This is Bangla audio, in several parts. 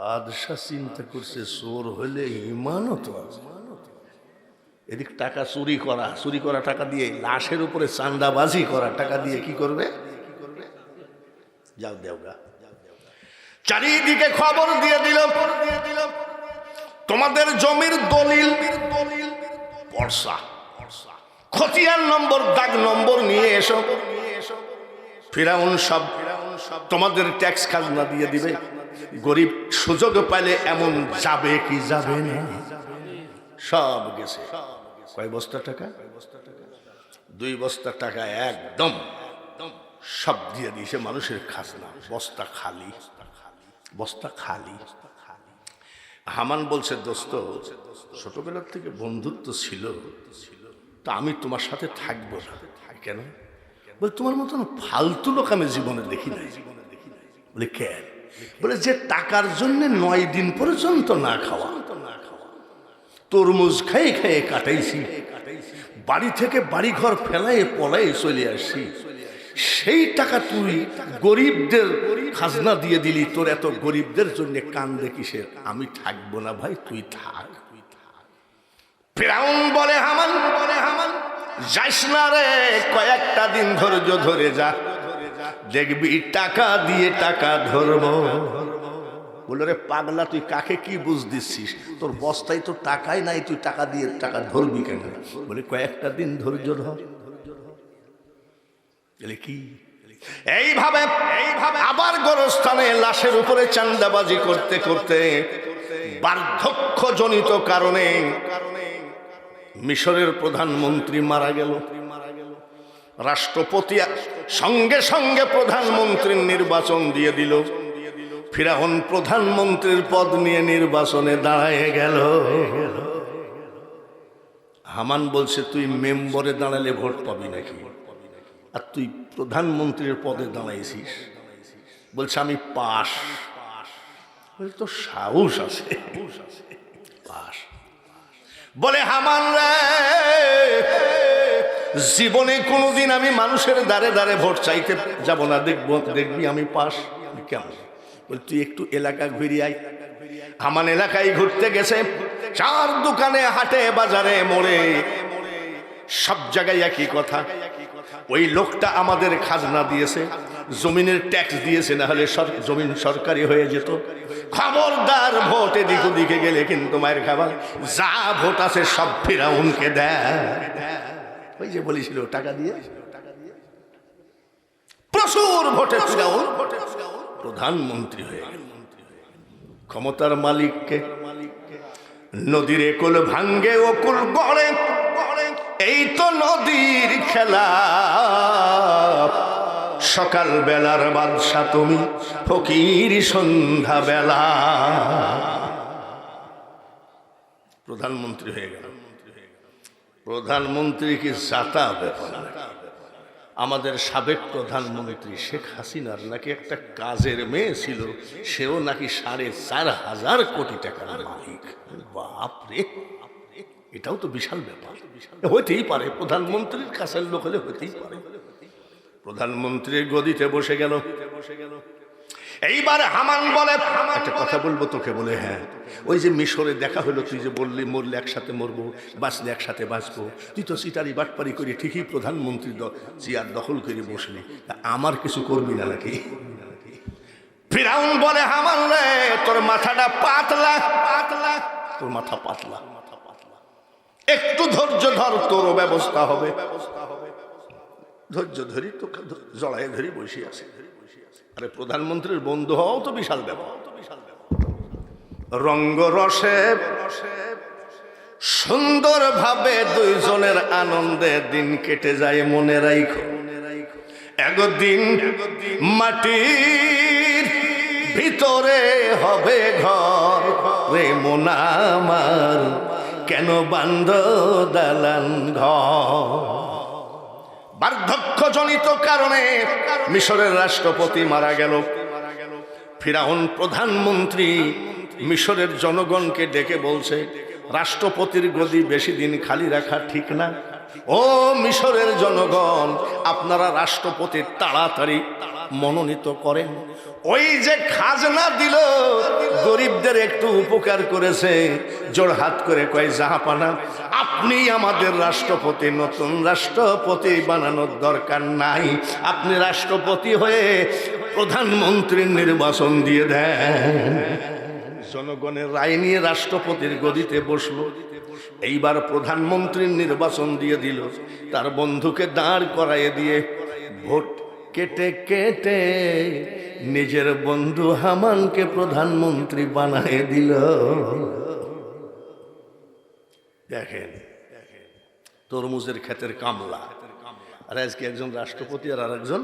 বাদশাহ চিন্তা করছে, চোর হলে ইমানও তো এদিক টাকা চুরি করা চুরি করা টাকা দিয়ে, লাশের উপরে চান্দাবাজি করা টাকা দিয়ে কি করবে? যাও দেওগা চারিদিকে খবর দিয়ে দিল, তোমাদের জমির দলিল, বর্ষা। খতিয়ান নম্বর, দাগ নম্বর নিয়ে এসো। ফিরাউন সব তোমাদের ট্যাক্স খাজনা দিয়ে দিবে। গরিব সুযোগ পাইলে এমন যাবে কি যাবে না? সব গেছে। কয় বস্তা টাকা? দুই বস্তা টাকা একদম। সব দিয়ে দিয়েছে মানুষের খাজনা। বস্তা খালি। বস্তা খালি। হামান বলছে, দোস্ত, ছোটবেলার থেকে বন্ধুত্ব ছিল, তা আমি তোমার সাথে থাকব না। কেন? বলে, তোমার মতন ফালতু লোক আমি জীবনে দেখি নাই। বলে কেন বলে যে টাকার জন্য নয় দিন পর্যন্ত না খাওয়া। তরমুজ খেয়ে খেয়ে কাটাইছি। বাড়ি থেকে বাড়ি ঘর ফেলাই পলাই চলে আসছি। সেই টাকা তুই গরিবদের খাজনা দিয়ে দিলি, তোর এত গরিবদের জন্য কান দেখিসের আমি থাকব না ভাই, তুই থাক। ফেরাউন বলে হামান বলে হামান যাইস না রে, কয়েকটা দিন ধৈর্য ধরে যা। দেখবি টাকা দিয়ে টাকা ধরবো। বলে, রে পাগলা, তুই কাকে কি বুঝ দিচ্ছিস? তোর বস্তায় তো টাকাই নাই, তুই টাকা দিয়ে টাকা ধরবি কেন? বলে, কয়েকটা দিন ধৈর্য ধর। কি? এইভাবে এইভাবে আবার গোরস্থানে লাশের উপরে চান্দাবাজি করতে করতে, বার্ধক্যজনিত কারণে মিশরের প্রধানমন্ত্রী মারা গেল। রাষ্ট্রপতি সঙ্গে সঙ্গে প্রধানমন্ত্রীর নির্বাচন দিয়ে দিল। ফিরাহন প্রধানমন্ত্রীর পদ নিয়ে নির্বাচনে দাঁড়ায় গেল। হামান বলছে, তুই মেম্বরে দাঁড়ালে ভোট পাবি নাকি? আর তুই প্রধানমন্ত্রীর পদে দাঁড়াইছিস? বলছে, আমি পাশ। তো সাহস আছে। পাশ। বলে, হামান রে জীবনে কোনোদিন আমি মানুষের দ্বারে দ্বারে ভোট চাইতে যাব না। দেখব, দেখবি আমি পাস কেমন। বলে, তুই একটু এলাকা ঘুরি আয়। হামান এলাকায় ঘুরতে গেছে চার দোকানে, হাটে, বাজারে, মোড়ে। সব জায়গায় একই কথা। ওই লোকটা আমাদের খাজনা দিয়েছে, জমিনের ট্যাক্স দিয়েছে, না হলে জমিন সরকারি হয়ে যেত। খবরদার ভোট এদিক ওদিকে গেলে কিন্তু মায়ের খাবার। যা ভোট আছে সব ফিরাউনকে দেয়। ওই যে বলেছিল, টাকা দিয়ে। প্রচুর ভোটে প্রধানমন্ত্রী হয়ে ক্ষমতার মালিককে নদীর একুল ভাঙ্গে ওকুল গড়ে, এই তো নদীর খেলা। সকাল বেলার বাদশা তুমি, ফকির সন্ধ্যা বেলা প্রধানমন্ত্রী হয়ে গেল। প্রধানমন্ত্রী কি জাতা ব্যাপার। আমাদের সাবেক প্রধানমন্ত্রী শেখ হাসিনার নাকি একটা কাজের মেয়ে ছিল, সেও নাকি সাড়ে চার হাজার কোটি টাকার মালিক। বাপরে! এটাও তো বিশাল ব্যাপার। হইতেই পারে, প্রধানমন্ত্রীর কাছের লোক হলে হইতেই পারে। প্রধানমন্ত্রীর গদিতে বসে গেল বসে গেল। এইবার হামান বলে একটা কথা বলব তোকে বলে হ্যাঁ। ওই যে মিশরে দেখা হলো তুই যে বললি মরলে একসাথে মরবো বাঁচলে একসাথে বাঁচবো। তুই তো সিটারি বাটপারি করে ঠিকই প্রধানমন্ত্রী চেয়ার দখল করে বসলি। তা আমার কিছু করবি না নাকি? ফিরাউন বলে হামান রে তোর মাথাটা পাতলা পাতলা। তোর মাথা পাতলা। একটু ধৈর্য ধর তোর ব্যবস্থা হবে। ধৈর্য ধরি তো জড়াই ধরি বসে আছে। আরে প্রধানমন্ত্রীর বন্ধু হওয়াও তো বিশাল ব্যাপার। রঙ্গ রসে সুন্দর ভাবে দুইজনের আনন্দে দিন কেটে যায়, মনে রাইখো। একদিন মাটির ভিতরে হবে ঘর, রে মোনামার কেন বান্ধ দালান ঘর? বার্ধক্যজনিত কারণে মিশরের রাষ্ট্রপতি মারা গেল। ফিরাহন প্রধানমন্ত্রী মিশরের জনগণকে ডেকে বলছে, রাষ্ট্রপতির গদি বেশি দিন খালি রাখা ঠিক না। ও মিশরের জনগণ, আপনারা রাষ্ট্রপতির তাড়াতাড়ি মনোনীত করেন। ওই যে খাজনা দিল, গরিবদের একটু উপকার করেছে। জোর হাত করে কয় জাহাপানা আপনি আমাদের রাষ্ট্রপতি, নতুন রাষ্ট্রপতি বানানোর দরকার নাই। আপনি রাষ্ট্রপতি হয়ে প্রধানমন্ত্রীর নির্বাচন দিয়ে দেন। জনগণের রায় নিয়ে রাষ্ট্রপতির গদিতে বসল। এইবার প্রধানমন্ত্রীর নির্বাচন দিয়ে দিল। তার বন্ধুকে দাঁড় করাইয়ে দিয়ে ভোট কেটে কেটে নিজের বন্ধু হামানকে প্রধানমন্ত্রী বানায় দিল। দেখেন, তরমুজের ক্ষেতের কামলা। আর আজকে একজন রাষ্ট্রপতি আর আরেকজন?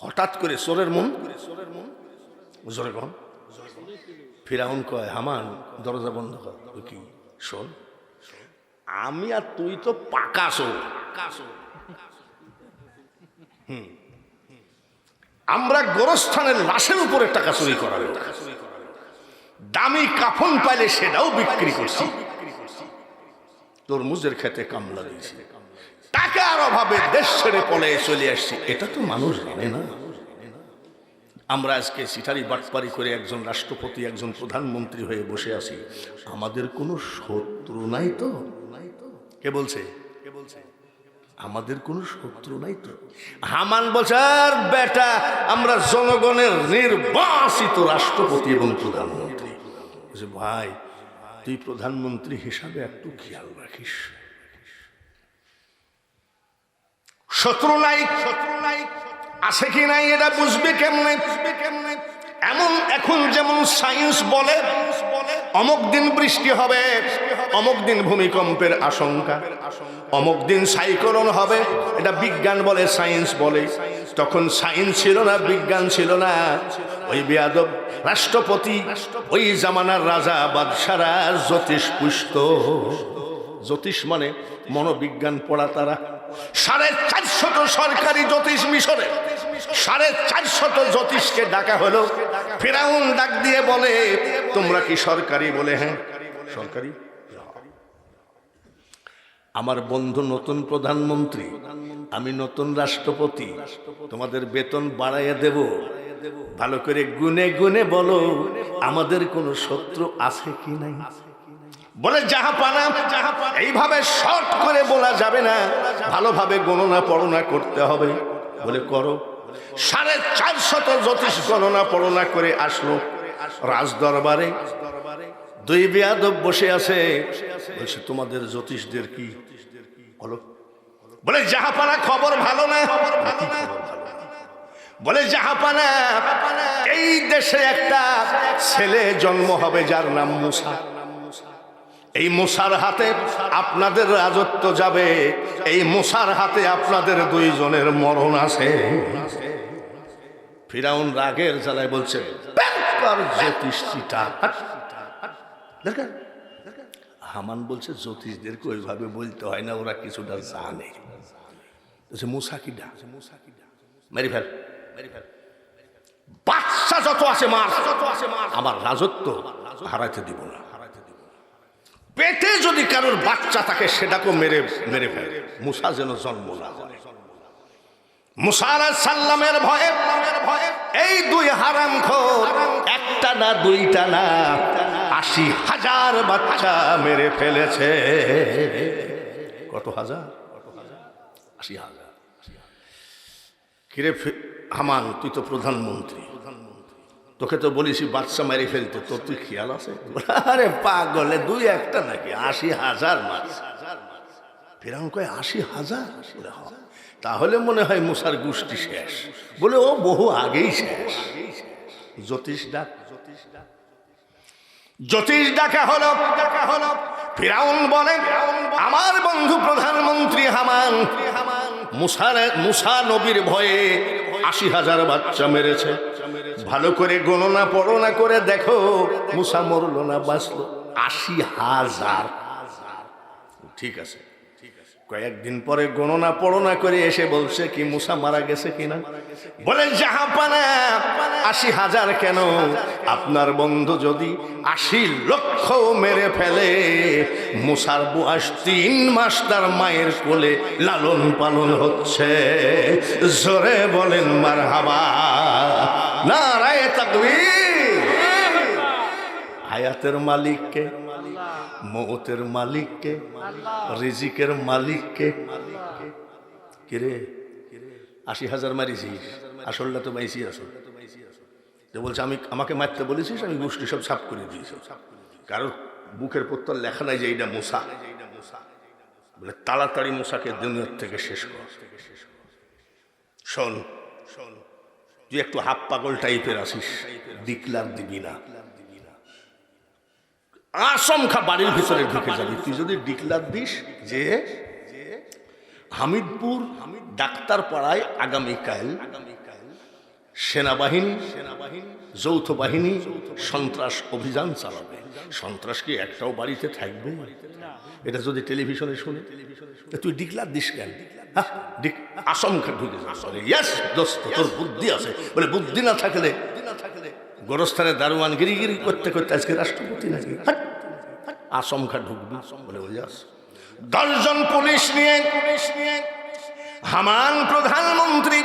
হঠাৎ করে সোরের মন? জোরে কন। ফিরাউন কয়, হামান, দরজা বন্ধ কর। কি, শোন, আমি আর তুই তো পাকা শোন হুম। আমরা গোরস্থানের লাশের উপরে টাকা চুরি করাবে দামি কাফন পাইলে সেটাও বিক্রি করছি। তরমুজের খেতে কামলা দিয়েছি। টাকার অভাবে দেশ ছেড়ে পলে চলে আসছি। এটা তো মানুষ জানে না। আমরা আজকে সিটারি বাটপারি করে একজন রাষ্ট্রপতি, একজন প্রধানমন্ত্রী হয়ে বসে আছি। আমাদের কোনো শত্রু নাই তো। কে বলছে? আমাদের কোনো শত্রু নাই তো। হামান বছর বেটা, আমরা জনগণের নির্বাচিত রাষ্ট্রপতি এবং প্রধানমন্ত্রী। ভাই, তুই প্রধানমন্ত্রী হিসাবে একটু খেয়াল রাখিস। শত্রু নাই শত্রু নাই, আছে কি নাই, এটা বুঝবে কেমনে বুঝবে কেমনে? এমন, এখন যেমন সায়েন্স বলে, অমুক দিন বৃষ্টি হবে, অমুক দিন ভূমিকম্পের আশঙ্কা, অমুক দিন সাইক্লোন হবে, এটা বিজ্ঞান বলে সায়েন্স বলে। তখন সায়েন্স ছিল না, বিজ্ঞান ছিল না। ওই বেয়াদব রাষ্ট্রপতি, ওই জামানার রাজা, বাদশারা জ্যোতিষ পুষ্ট। জ্যোতিষ মানে মনোবিজ্ঞান পড়া তারা। সাড়ে চারশত সরকারি জ্যোতিষ মিশরে সাড়ে চারশত জ্যোতিষকে ডাকা হলো। ফেরাউন ডাক দিয়ে বলে, তোমরা কি সরকারি? বলে হ্যাঁ সরকারি। আমার বন্ধু নতুন প্রধানমন্ত্রী, আমি নতুন রাষ্ট্রপতি, তোমাদের বেতন বাড়াইয়া দেব। ভালো করে গুনে গুনে বলো, আমাদের কোনো শত্রু আছে কি নাই? বলে, যাহা পানা এইভাবে শর্ট করে বলা যাবে না। ভালোভাবে গণনা পড়না করতে হবে। বলে, করো। সাড়ে চারশত জ্যোতিষ গণনা পড়না করে আসলো রাজ দরবারে দুই বেয়াদব বসে আছে। বলছে, তোমাদের জ্যোতিষদের কি বলো? বলে জাহাপানা খবর ভালো না? বলে জাহাপানা এই দেশে একটা ছেলে জন্ম হবে যার নাম মুসা। এই মুসার হাতে আপনাদের রাজত্ব যাবে এই মুসার হাতে আপনাদের দুইজনের মরণ আছে। ফিরাউন রাগের জ্বালায় বলছে "বের কর জ্যোতিষীটা হাট, হাট, হামান বলছে জ্যোতিষদেরকে ওইভাবে বলতে হয় না ওরা কিছুটা জানে। মেরি ফেল মেরি ফেল। বাচ্চা আছে আছে মার আমার রাজত্ব হারাইতে দিব না। পেটে যদি কারোর বাচ্চা থাকে সেটাকে মেরে মেরে ফেলে। মুসা যেন জন্ম না হয়। মুসা আলাইহিস সাল্লামের ভয়ে, এই দুই হারাম একটা না, দুইটা না, আশি হাজার বাচ্চা মেরে ফেলেছে। কত হাজার? আশি হাজার। কিরে হামান তুই তো প্রধানমন্ত্রী। তোকে তো বলিস বাচ্চা মেরে ফেলতে, তোর তুই খেয়াল আছে? আরে পাগলে, দুই একটা নাকি? আশি হাজার মাছ। ফেরাম কয়, আশি হাজার? তাহলে মনে হয় মুসার গোষ্ঠী শেষ। বলে, ও বহু আগেই শেষ। জ্যোতিষ ডাক। জ্যোতিষ ডাক জ্যোতিষ ডাকা হলো ডাকা হলো। ফিরাউন বলেন আমার বন্ধু প্রধানমন্ত্রী হামান, মুসার, মুসা নবীর ভয়ে আশি হাজার বাচ্চা মেরেছে। ভালো করে গণনা পড়না করে দেখো, মুসা মরলো না, বাঁচলো। আশি হাজার। ঠিক আছে। কয়েকদিন পরে গণনা পড়না করে এসে বলছে কি, মুসা মারা গেছে কিনা বলে জাহাপানা আশি হাজার কেন? আপনার বন্ধু যদি আশি লক্ষ মেরে ফেলে, মুসার বয়স তিন মাস তার মায়ের কোলে লালন পালন হচ্ছে। জোরে বলেন মার হাবা নারায় তাকবীর। হায়াতের মালিককে, মৌতের মালিককে, রিজিকের মালিককে। কিরে? আশি হাজার মারিছিস। আসলটা তো মাইছি আসল। যে বলছে, আমি আমাকে মারতে বলেছিস, আমি গোষ্ঠী সব সাফ করে দিয়েছি। কারোর বুকের পত্তর লেখা নাই যে এইটা মশা বলে, তাড়াতাড়ি মশাকে দুনিয়ার থেকে শেষ কর। শোন তুই একটু হাফ পাগল টাইপের আসিস দিকলার দিবি না। আসংখ্যা বাড়ির ভিতরে ঢুকে যাবি। তুই যদি ডিক্লার দিস যে হামিদপুর ডাক্তার পাড়ায় আগামীকাল সেনাবাহিনী সেনাবাহিনী যৌথ বাহিনী সন্ত্রাস অভিযান চালাবে। সন্ত্রাস কি একটাও বাড়িতে থাকবে? এটা যদি টেলিভিশনে শুনে। তুই ডিক্লার দিস কেন? হ্যাঁ? আশঙ্কা ঢুকে ইয়াস, দোস্ত, তোর বুদ্ধি আছে। বলে, বুদ্ধি না থাকলে গোরস্থানে দারোয়ান গিরিগিরি করতে করতে আজকে রাষ্ট্রপতি নাকি? আশঙ্কা ঢুকবি। বলে, ওই যাস দশজন পুলিশ নিয়ে পুলিশ নিয়ে, হামান প্রধানমন্ত্রী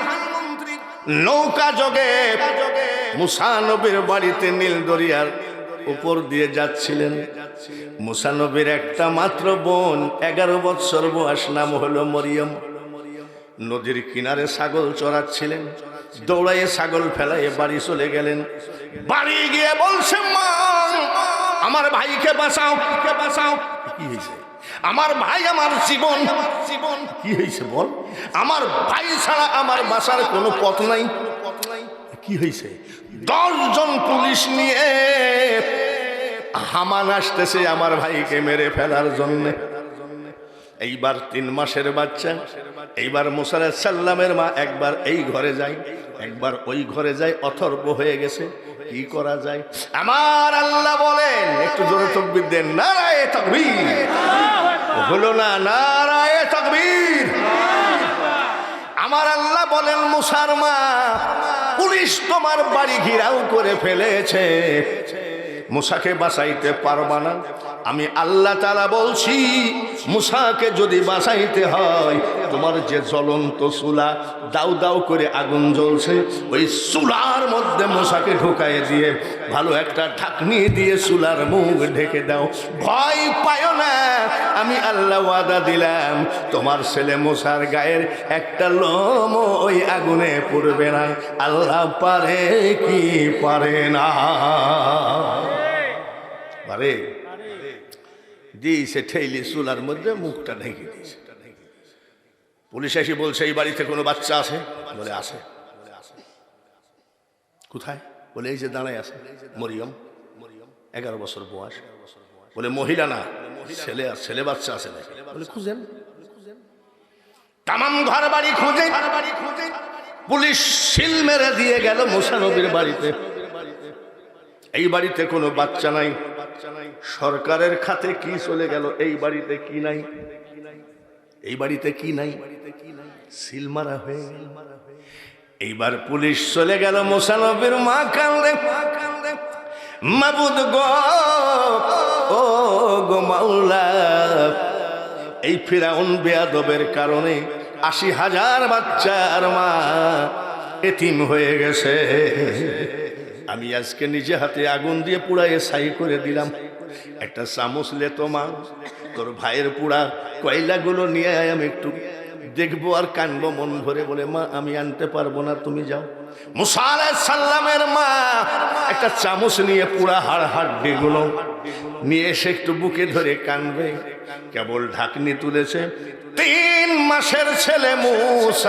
নৌকা যোগে মুসানবীর বাড়িতে নীল দরিয়ার উপর দিয়ে যাচ্ছিলেন। মুসানবীর একটা মাত্র বোন, এগারো বৎসর বয়স, নাম হলো মরিয়ম। নদীর কিনারে ছাগল চড়াচ্ছিলেন, দৌড়াইয়ে ছাগল ফেলাইয়ে বাড়ি চলে গেলেন। বাড়ি গিয়ে বলছে, মা, আমার ভাইকে বাঁচাও বাঁচাও। কি হয়েছে? আমার ভাই, আমার জীবন। জীবন কি হয়েছে বল? আমার ভাই ছাড়া আমার বাসার কোনো পথ নাই। কি হয়েছে? দশজন পুলিশ নিয়ে হামান আসতেছে আমার ভাইকে মেরে ফেলার জন্যে। এইবার তিন মাসের বাচ্চা। এইবার মুসার সাল্লামের মা একবার এই ঘরে যায়। একবার ওই ঘরে যায়, অথর্ব হয়ে গেছে। কি করা যায়? আমার আল্লাহ বলেন, একটু জোরে তকবির দেন। নারায় তকবির। হলো না, নারায় তকবির। আমার আল্লাহ বলেন, মুসার মা, পুলিশ তোমার বাড়ি ঘিরাও করে ফেলেছে। মুসাকে বাঁচাইতে পারবা না। আমি আল্লাহ তালা বলছি, মুসাকে যদি বাঁচাইতে হয়, তোমার যে জ্বলন্ত চুলা দাউ দাউ করে আগুন জ্বলছে, ওই চুলার মধ্যে মশাকে ঢুকাই দিয়ে ভালো একটা ঢাকনি দিয়ে চুলার মুখ ঢেকে দাও। ভয় পায় না, আমি আল্লাহ ওয়াদা দিলাম, তোমার ছেলে মশার গায়ের একটা লোম ওই আগুনে পড়বে না। আল্লাহ পারে কি পারে না? পারে? দিয়েছে ঠেইলি চুলার মধ্যে মুখটা ঢেকে দিয়েছে। পুলিশ এসে বলছে, এই বাড়িতে কোনো বাচ্চা আছে? বলে, আছে। কোথায়? বলে, এই যে দাঁড়ায় আছে, মরিয়ম, এগারো বছর বয়স। বলে, মহিলা না, ছেলে আর, ছেলে বাচ্চা আছে নাকি? বলে, খুঁজেন। তামাম ঘর বাড়ি খুঁজে, পুলিশ সিল মেরে দিয়ে গেল মুসানবীর বাড়িতে। এই বাড়িতে কোনো বাচ্চা নাই। সরকারের খাতে কি চলে গেল, এই বাড়িতে কি নাই? এই বাড়িতে কি নাই? সিল মারা হয়ে এইবার পুলিশ চলে গেল মোসানবীর মা কান্দে মাবুদ গো, ও গো এই ফিরাউন বেয়াদবের কারণে আশি হাজার বাচ্চার মা এতিম হয়ে গেছে। আমি আজকে নিজে হাতে আগুন দিয়ে পুড়াইয়ে সাই করে দিলাম। একটা চামচ লে মা, তোর ভাইয়ের পুড়া কয়লাগুলো নিয়ে আমি একটু। দেখব আর কানবো মন ভরে বলে, মা, আমি আনতে পারব না, তুমি যাও। সাল্লামের মা একটা চামচ নিয়ে পুরা হাড় হাড় ডেগুল। নিয়ে এসে একটু বুকে ধরে কানবে। কেবল ঢাকনি তুলেছে। তিন মাসের ছেলে মুসা